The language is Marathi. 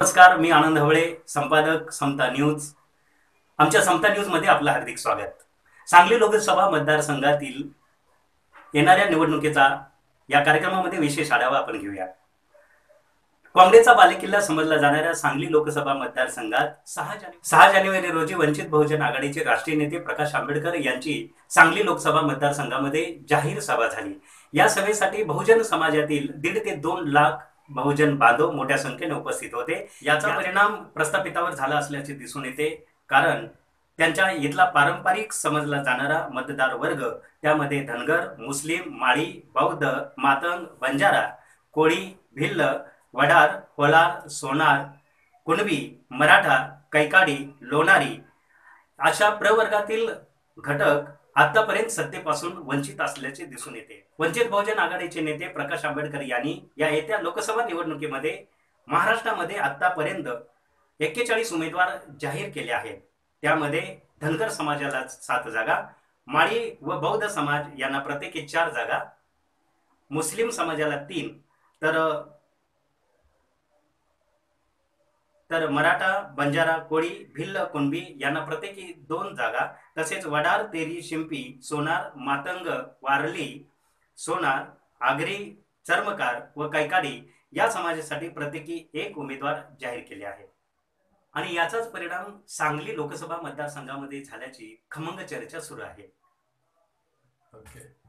नमस्कार मी आनंद हवळे संपादक समता न्यूज. आमच्या समता न्यूजमध्ये आपलं हार्दिक स्वागत. सांगली लोकसभा मतदारसंघातील येणाऱ्या निवडणुकीचा या कार्यक्रमामध्ये विशेष आढावा आपण घेऊया. काँग्रेसचा बालेकिल्ला समजला जाणाऱ्या सांगली लोकसभा मतदारसंघात सहा सहा जानेवारी रोजी वंचित बहुजन आघाडीचे राष्ट्रीय नेते प्रकाश आंबेडकर यांची सांगली लोकसभा मतदारसंघामध्ये जाहीर सभा झाली. या सभेसाठी बहुजन समाजातील दीड ते दोन लाख बहुजन बांधव मोठ्या संख्येने उपस्थित होते. याचा परिणाम प्रस्थापितावर झाला असल्याचे दिसून येते. कारण त्यांच्या इथला पारंपरिक समजला जाणारा मतदार वर्ग त्यामध्ये धनगर मुस्लिम माळी बौद्ध मातंग बंजारा कोळी भिल्ल वडार कोलार सोनार कुणबी मराठा कैकाडी लोणारी अशा प्रवर्गातील घटक आतापर्यंत सत्तेपासून वंचित असल्याचे दिसून येते. वंचित बहुजन आघाडीचे नेते प्रकाश आंबेडकर यांनी या येत्या लोकसभा निवडणुकीमध्ये महाराष्ट्रामध्ये आतापर्यंत एक्केचाळीस उमेदवार जाहीर केले आहेत. त्यामध्ये धनगर समाजाला सात जागा माळी व बौद्ध समाज यांना प्रत्येकी चार जागा मुस्लिम समाजाला तीन तर तर मराठा बंजारा कोळी भिल्ल कुणबी यांना प्रत्येकी दोन जागा. तसेच वडार तेरी शिंपी सोनार मातंग वारली सोनार आगरी चर्मकार व कैकाडी या समाजासाठी प्रत्येकी एक उमेदवार जाहीर केले आहे आणि याचाच परिणाम सांगली लोकसभा मतदारसंघामध्ये झाल्याची खमंग चर्चा सुरू आहे. ओके.